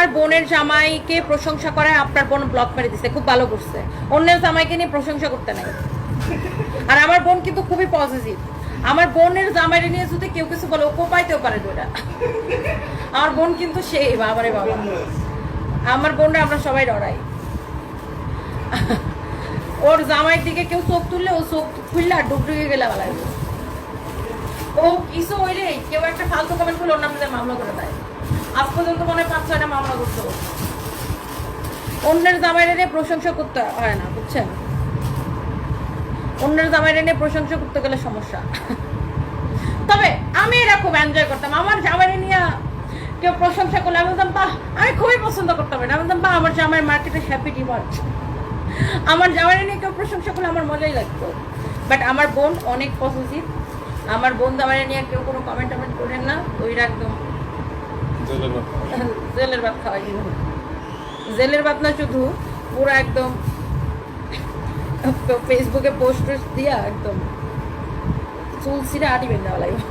আপনার বোনের জামাইকে প্রশংসা করায় আপনার বোন ব্লক মেরে দিছে, খুব ভালো করছে। অন্যের জামাইকে নিয়ে প্রশংসা করতে নাই। আর আমার বোন কিন্তু খুবই পজিটিভ আমার বোনের জামাইরে নিয়ে যদি কেউ কিছু বলে, ও কোপাইতেও পারে দুটা আমার বোন কিন্তু সেই, বাবারে বাবা। আমার বোনরা আমরা সবাই ডরাই ওর জামাইয়ের দিকে কেউ চোখ তুললে, ও চোখ খুললে আর ডুবডুবে গেলে বেলায় ও কিছু হইলে কেউ একটা ফালতু কমেন্ট করলে নামে মামলা করে দেয়। আজ পর্যন্ত মনে হয় পাঁচ, ছয়টা মামলা করতে অন্যের জামাইরে নিয়ে প্রশংসা করতে হয় না, বুঝছেন? অন্যের জামাইরে নিয়ে প্রশংসা করতে গেলে সমস্যা। তবে আমি এটা খুব এনজয় করতাম। আমার জামাইরে নিয়ে কেউ প্রশংসা করলে আমি বলতাম, বাহ, আমি খুবই পছন্দ করতাম এটা। আমি বলতাম, বাহ, আমার জামাই মার্কেটে হ্যাপি ডিমার্ট আমার জামাইরে নিয়ে কেউ প্রশংসা করলে আমার মজাই লাগতো। বাট আমার বোন অনেক পজিটিভ আমার বোন জামাইরে নিয়ে কেউ কোনো কমেন্ট টমেন্ট করেন না। ওইটা একদম জেলের ভাত খাওয়াই জেলের ভাত না শুধু, পুরো একদম ফেসবুকে পোস্ট দিয়া একদম চুল ছিঁড়ে আটি বেঁধে দেওয়া লাগবে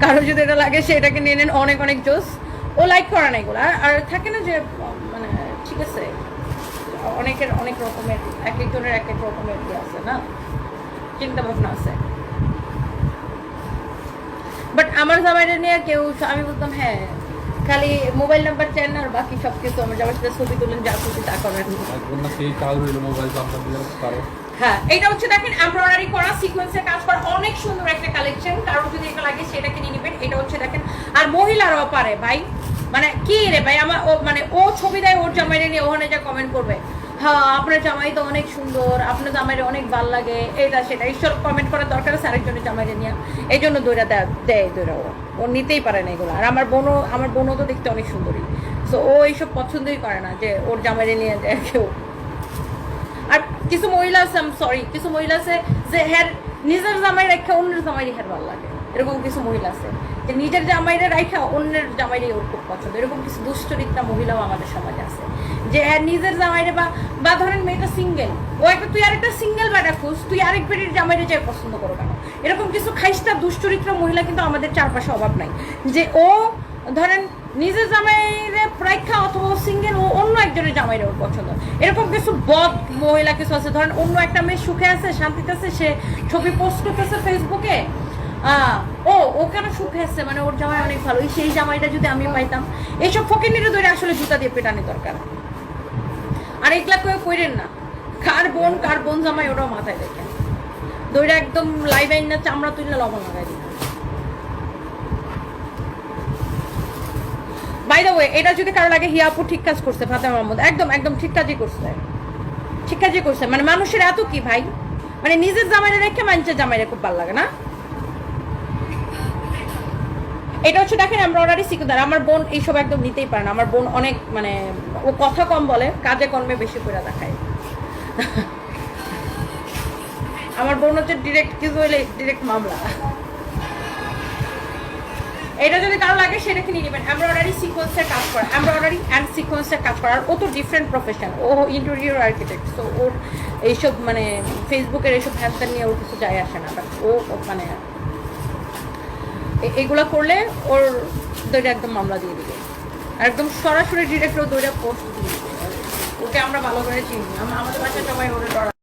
কারও যদি এটা লাগে সেটাকে নিয়ে নেন অনেক অনেক জোস। ও লাইক করা না এগুলো। আর- আর থাকে না যে মানে ঠিক আছে, অনেকের অনেক রকমের, এক একজনের এক এক রকমের ইয়ে আছে না? চিন্তা ভাবনা আছে। বাট আমার জামাইটা নিয়ে কেউ আমি বলতাম হ্যাঁ খালি মোবাইল নাম্বার চান আর বাকি সব কিছু আমার জামাই সাথে ছবি তুলেন যা খুশি তা করেন হ্যাঁ এটা হচ্ছে দেখেন এমব্রয়ডারি করা সিকোয়েন্সের কাজ করা অনেক সুন্দর একটা কালেকশন কারণ যদি এটা লাগে সেটাকে নিয়ে নেবেন। এটা হচ্ছে দেখেন আর মহিলারাও পারে ভাই। মানে কি রে ভাই আমার ও মানে ও ছবি দেয় ওর জামাইরে নিয়ে ওখানে যা কমেন্ট করবে। হ্যাঁ আপনার জামাই তো অনেক সুন্দর, আপনার জামাইরে অনেক ভালো লাগে এটা সেটা। এইসব কমেন্ট করার দরকার আছে আরেকজনের জামাইরে নিয়ে। এই জন্য দৈরা দেয় দেয় দৈরা ও। ও নিতেই পারে না এগুলো। আর আমার বোনও আমার বোনও তো দেখতে অনেক সুন্দরী। সো ও এইসব পছন্দই করে না যে ওর জামাইরে নিয়ে যায় কেউ। আর কিছু মহিলা আছে সরি কিছু মহিলা আছে যে হ্যার নিজের জামাই রাখা অন্যের জামাই হের ভালো লাগে। এরকম কিছু মহিলা আছে যে নিজের জামাইরে রাখা অন্যের জামাইরে ওর খুব পছন্দ। এরকম কিছু দুশ্চরিত্রা মহিলাও আমাদের সমাজে আছে। যে হ্যাঁ নিজের জামাইরে বা বা ধরেন মেয়েটা সিঙ্গেল ও একটা তুই আরেকটা সিঙ্গেল বেটা খুঁজ, তুই আরেক বেটির জামাইরে যাই পছন্দ করো কেন? এরকম কিছু খাইস্তা দুশ্চরিত্র মহিলা কিন্তু আমাদের চারপাশে অভাব নাই। যে ও ধরেন নিজের জামাইরে প্রাইখা অথবা সিঙ্গেল ও অন্য একজনের জামাইরে ওর পছন্দ। এরকম কিছু বদ মহিলা কিছু আছে, ধরেন অন্য একটা মেয়ে সুখে আছে, শান্তিতে আছে, সে ছবি পোস্ট করতেছে ফেসবুকে ও ও কেন সুখে আছে? মানে ওর জামাই অনেক ভালো। সেই জামাইটা যদি আমি পাইতাম, এইসব ফকিনিরে ধরে আসলে জুতা দিয়ে পেটানি দরকার। আর এগুলা কেউ কইরেন না। কার বোন কার বোন জামাই ওরাও মাথায় দেখেন। দইটা একদম লাইভ আইন না, চামড়া তুললে লবণ লাগাই দিন বাই দ্য ওয়ে এটা যদি কারও লাগে হিয়াপু ঠিক কাজ করছে, ফাতেমা মাহমুদ। একদম একদম ঠিক কাজই করছে। ঠিক কাজই করছে। মানে মানুষের এত কি ভাই? মানে নিজের জামাইরে রেখে মানুষের জামাইরে খুব ভালো লাগে না? এটা হচ্ছে দেখেন, আমরা এমব্রয়ডারি সিকুদার আমার বোন এইসব একদম নিতেই পারে না। আমার বোন অনেক মানে ও কথা কম বলে, কাজে কর্মে বেশি করে দেখায়। আমার বোন হচ্ছে ডিরেক্ট কিছু হইলে ডিরেক্ট মামলা। এটা যদি কারও লাগে সেটাকে নিয়ে নেবেন। এমব্রয়ডারি সিকোয়েন্সের কাজ করা এমব্রয়ডারি অ্যান্ড সিকোয়েন্সের কাজ করা, আর ও তো ডিফারেন্ট প্রফেশন ও ইন্টেরিয়র আর্কিটেক্ট সো ওর এইসব মানে ফেসবুকের এইসব হ্যান্সার নিয়ে ওর কিছু যায় আসে না। বাট ও মানে এগুলা করলে ওর দইটা একদম মামলা দিয়ে দিবে। একদম সরাসরি ডিরেক্ট ওর দইটা পোস্ট দিয়ে দিবে। ওকে আমরা ভালো করে চিনি। আম- আমাদের বাসায় সবাই ওরে